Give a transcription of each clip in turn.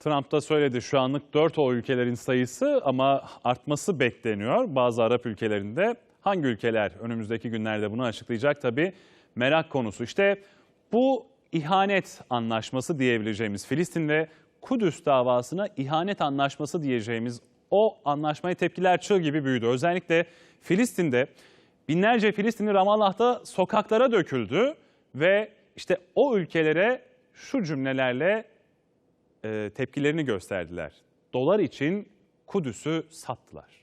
Trump da söyledi şu anlık 4 o ülkelerin sayısı ama artması bekleniyor. Bazı Arap ülkelerinde hangi ülkeler önümüzdeki günlerde bunu açıklayacak tabii merak konusu. İşte bu ihanet anlaşması diyebileceğimiz Filistin ve Kudüs davasına ihanet anlaşması diyeceğimiz o anlaşmaya tepkiler çığ gibi büyüdü. Özellikle Filistin'de binlerce Filistinli Ramallah'ta sokaklara döküldü ve işte o ülkelere şu cümlelerle e, tepkilerini gösterdiler. Dolar için Kudüs'ü sattılar.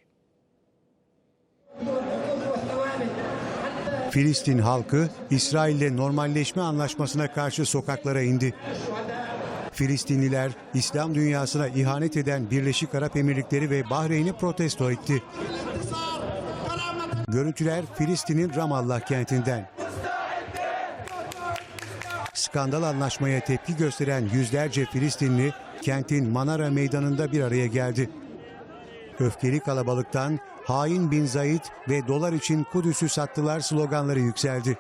Filistin halkı İsrail'le normalleşme anlaşmasına karşı sokaklara indi. Filistinliler İslam dünyasına ihanet eden Birleşik Arap Emirlikleri ve Bahreyn'i protesto etti. Görüntüler Filistin'in Ramallah kentinden. Skandal anlaşmaya tepki gösteren yüzlerce Filistinli kentin Manara meydanında bir araya geldi. Öfkeli kalabalıktan hain bin Zayid ve dolar için Kudüs'ü sattılar sloganları yükseldi.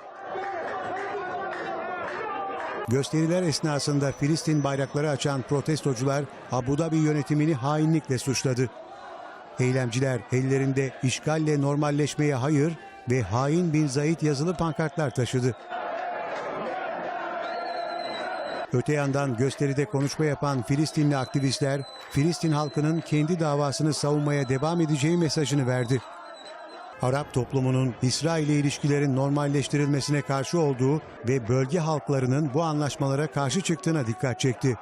Gösteriler esnasında Filistin bayrakları açan protestocular Abu Dhabi yönetimini hainlikle suçladı. Eylemciler ellerinde işgalle normalleşmeye hayır ve hain bin Zayid yazılı pankartlar taşıdı. Öte yandan gösteride konuşma yapan Filistinli aktivistler, Filistin halkının kendi davasını savunmaya devam edeceği mesajını verdi. Arap toplumunun İsrail ile ilişkilerin normalleştirilmesine karşı olduğu ve bölge halklarının bu anlaşmalara karşı çıktığına dikkat çekti.